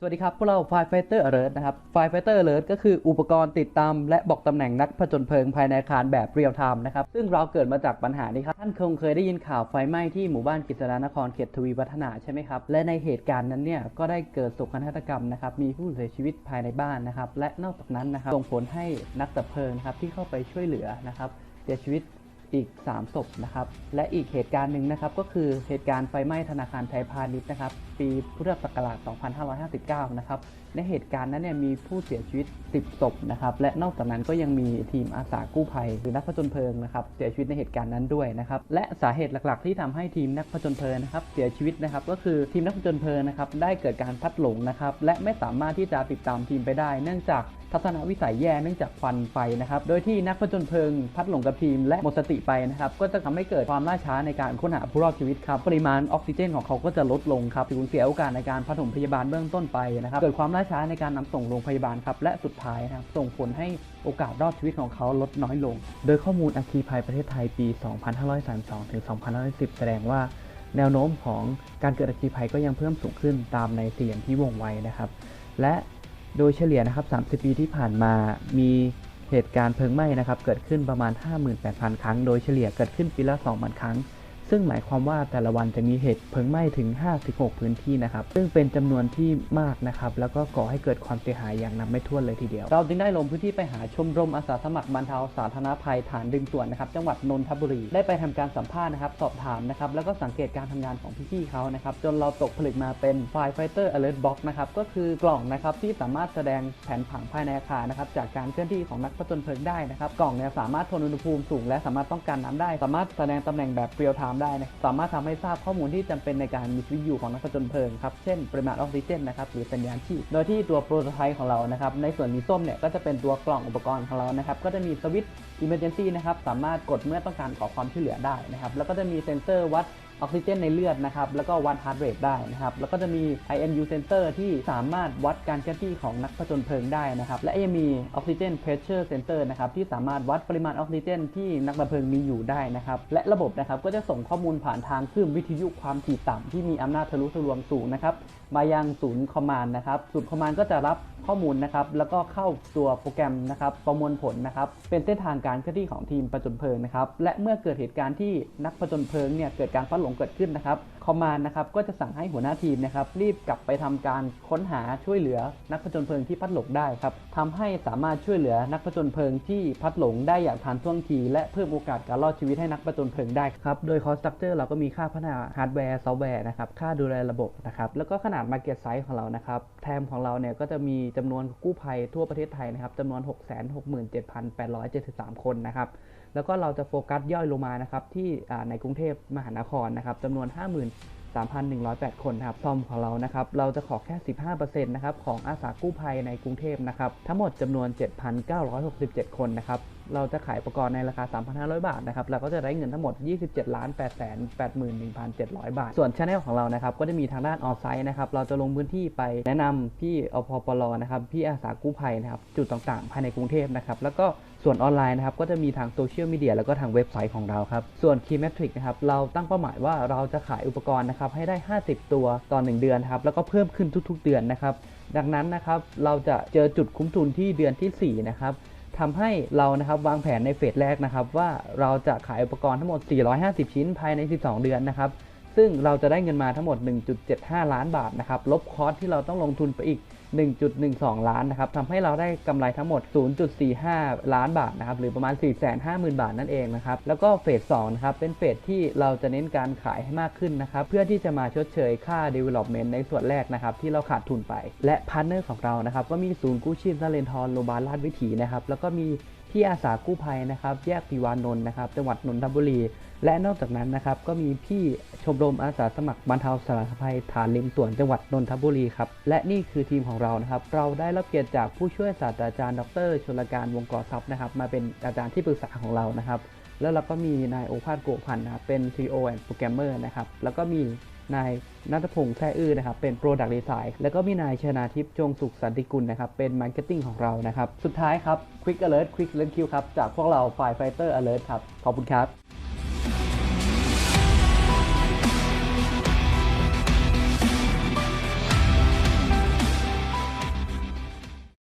สวัสดีครับ พวกเรา Firefighter Alert นะครับ Firefighter Alert ก็คืออุปกรณ์ติดตามและบอกตำแหน่งนักผจญเพลิงภายในอาคารแบบเรียลไทม์นะครับ ซึ่งเราเกิดมาจากปัญหานี้ครับ ท่านคงเคยได้ยินข่าวไฟไหม้ที่หมู่บ้านกฤษณานครเขตทวีวัฒนาใช่ไหมครับ และในเหตุการณ์นั้นเนี่ย ก็ได้เกิดโศกนาฏกรรมนะครับ มีผู้เสียชีวิตภายในบ้านนะครับ และนอกจากนั้นนะครับส่งผลให้นักดับเพลิงครับที่เข้าไปช่วยเหลือนะครับเสียชีวิต อีก 3 ศพนะครับ และอีกเหตุการณ์หนึ่งนะครับ ก็คือเหตุการณ์ไฟไหม้ธนาคารไทยพาณิชย์นะครับ ปีพุทธศักราช 2559 นะครับ ในเหตุการณ์นั้นเนี่ยมีผู้เสียชีวิต 10 ศพนะครับ และนอกจากนั้นก็ยังมีทีมอาสากู้ภัย หรือนักผจญเพลิงนะครับ เสียชีวิตในเหตุการณ์นั้นด้วยนะครับ และสาเหตุหลักๆ ที่ทำให้ทีมนักผจญเพลิงนะครับ เสียชีวิตนะครับ ก็คือทีมนักผจญเพลิงนะครับ ได้เกิดการพัดหลงนะครับ และไม่สามารถที่จะติดตามทีมไปได้ เนื่องจาก ทัศนวิสัยแย่เนื่องจากควันไฟนะครับ โดยที่นักผจญเพลิงพัดหลงกับทีมและหมดสติไปนะครับ ก็จะทำให้เกิดความล่าช้าในการค้นหาผู้รอดชีวิตครับ ปริมาณออกซิเจนของเขาก็จะลดลงครับสูญเสียโอกาสในการผสมพยาบาลเบื้องต้นไปนะครับ เกิดความล่าช้าในการนำส่งโรงพยาบาลครับ และสุดท้ายนะครับ ส่งผลให้โอกาสรอดชีวิตของเขาลดน้อยลง โดยข้อมูลอัคคีภัยประเทศไทยปี 2532ถึง2510 แสดงว่าแนวโน้มของการเกิดอัคคีภัยก็ยังเพิ่มสูงขึ้นตามในสี่เหลี่ยมที่วงไว้นะครับ และ โดยเฉลี่ยนะครับ 30 ปีที่ผ่านมามีเหตุการณ์เพลิงไหม้นะครับ เกิดขึ้นประมาณ 58,000 ครั้ง โดยเฉลี่ยเกิดขึ้นปีละ 2,000 ครั้ง ซึ่งหมายความว่าแต่ละวันจะมีเหตุเพลิงไหม้ถึง 56 พื้นที่นะครับ ซึ่งเป็นจำนวนที่มากนะครับ แล้วก็ก่อให้เกิดความเสียหายอย่างนับไม่ถ้วนเลยทีเดียว เราจึงได้ลงพื้นที่ไปหาชมรมอาสาสมัครบรรเทาสาธารณภัยฐานดึงส่วนนะครับ จังหวัดนนทบุรี ได้ไปทำการสัมภาษณ์นะครับ สอบถามนะครับ แล้วก็สังเกตการทำงานของพี่ๆเขานะครับ จนเราตกผลึกมาเป็น Firefighter Alert Box นะครับ ก็คือกล่องนะครับที่สามารถแสดงแผนผังภายในอาคารนะครับ จากการเคลื่อนที่ของนักผจญเพลิงได้นะครับ กล่องเนี่ยสามารถทนอุณหภูมิสูง และสามารถป้องกันน้ำได้ สามารถแสดงตำแหน่งแบบเรียลไทม์ได้นะสามารถทำให้ทราบข้อมูลที่จำเป็นในการมีชีวิตอยู่ของนักผจญเพลิงครับเช่นปริมาณออกซิเจนนะครับหรือสัญญาณชีพโดยที่ตัวโปรโตไทป์ของเรานะครับในส่วนมีส้มเนี่ยก็จะเป็นตัวกล่องอุปกรณ์ของเรานะครับก็จะมีสวิตช์ Emergency นะครับสามารถกดเมื่อต้องการขอความช่วยเหลือได้นะครับแล้วก็จะมีเซ็นเซอร์วัด ออกซิเจนในเลือดนะครับแล้วก็วัด heart rate ได้นะครับแล้วก็จะมี IMU sensor ที่สามารถวัดการเคลื่อนที่ของนักผจญเพลิงได้นะครับและยังมี oxygen pressure sensor นะครับที่สามารถวัดปริมาณออกซิเจนที่นักดับเพลิงมีอยู่ได้นะครับและระบบนะครับก็จะส่งข้อมูลผ่านทางคลื่นวิทยุความถี่ต่ำที่มีอำนาจทะลุทะลวงสูงนะครับมายังศูนย์คอมมานด์นะครับศูนย์คอมมานด์ก็จะรับ ข้อมูลนะครับแล้วก็เข้าตัวโปรแกรมนะครับประมวลผลนะครับเป็นเส้นทางการเคลื่อนที่ของทีมผจญเพลิงนะครับและเมื่อเกิดเหตุการณ์ที่นักผจญเพลิงเนี่ยเกิดการพลัดหลงเกิดขึ้นนะครับคอมมานด์นะครับก็จะสั่งให้หัวหน้าทีมนะครับรีบกลับไปทำการค้นหาช่วยเหลือนักผจญเพลิงที่พัดหลงได้ครับทำให้สามารถช่วยเหลือนักผจญเพลิงที่พัดหลงได้อย่างทันท่วงที และเพิ่มโอกาสการรอดชีวิตให้นักผจญเพลิงได้ครับโดยคอสตัคเจอร์เราก็มีค่าพัฒนาฮาร์ดแวร์ซอฟต์แวร์นะครับค่าดูแลระบบนะครับแล้วก็ขนาด Market Size ของเรานะครับแทมของเราเนี่ยก็จะมีจจำนวนกู้ภัยทั่วประเทศไทยนะครับจำนวน 667,873 คนนะครับ แล้วก็เราจะโฟกัสย่อยลงมานะครับที่ในกรุงเทพมหานครนะครับจำนวน3,108 คนนะครับซอมของเรานะครับเราจะขอแค่ 15%นะครับของอาสากู้ภัยในกรุงเทพนะครับทั้งหมดจำนวน 7,967 คนนะครับเราจะขายอุปกรณ์ในราคา 3,500 บาทนะครับ เราก็จะได้เงินทั้งหมด 27ล้าน8 8 1 700 บาท ส่วนช anel ของเรานะครับ ก็จะมีทางด้านออนไซต์นะครับ เราจะลงพื้นที่ไปแนะนำพี่อพปลนะครับ พี่อาสากู้ภัยนะครับ จุดต่างๆ ภายในกรุงเทพนะครับ แล้วก็ส่วนออนไลน์นะครับ ก็จะมีทางโซเชียลมีเดียแล้วก็ทางเว็บไซต์ของเราครับ ส่วน Key Metric นะครับ เราตั้งเป้าหมายว่าเราจะขายอุปกรณ์นะครับให้ได้ 50 ตัวต่อ 1 เดือนครับแล้วก็เพิ่มขึ้นทุกๆ เดือนนะครับ ดังนั้นนะครับเราจะเจอจุดคุ้มทุนที่เดือนทีสี่4นะครับทำให้เรานะครับวางแผนในเฟสแรกนะครับ ว่าเราจะขายอุปกรณ์ทั้งหมด 450 ชิ้นภายใน 12 เดือนนะครับซึ่งเราจะได้เงินมาทั้งหมด 1.75 ล้านบาทนะครับลบคอสที่เราต้องลงทุนไปอีก 1.12 ล้านนะครับทำให้เราได้กำไรทั้งหมด 0.45 ล้านบาทนะครับหรือประมาณ 450,000 บาทนั่นเองนะครับแล้วก็เฟส2นะครับเป็นเฟสที่เราจะเน้นการขายให้มากขึ้นนะครับเพื่อที่จะมาชดเชยค่า development ในส่วนแรกนะครับที่เราขาดทุนไป และพาร์ทเนอร์ของเรานะครับก็มีศูนย์กู้ชีพนเรนทรโรงพยาบาลราชวิถีนะครับแล้วก็มีที่อาสากู้ภัยนะครับแยกปีวานนท์นะครับจังหวัดนนทบุรี และนอกจากนั้นนะครับก็มีพี่ชมรมอาสาสมัครบรรเทาสาธารณภัยฐานริมสวนจังหวัดนนทบุรีครับและนี่คือทีมของเรานะครับ เราได้รับเกียรติจากผู้ช่วยศาสตราจารย์ดรชลการวงกอทรัพย์นะครับ มาเป็นอาจารย์ที่ปรึกษาของเรานะครับ แล้วเราก็มีนายโอภาสโกพันธ์นะครับเป็น CEO and Programmer นะครับแล้วก็มีนายนัทพงษ์แท้อื้อนะครับ เป็น Product Design แล้วก็มีนายชนาทิพย์จงสุขสันติกุลนะครับ เป็น Marketing ของเรานะครับ สุดท้ายครับ Quick Alert Quick Alert Q ครับ จากพวกเรา Firefighter Alert ครับ ขอบคุณครับ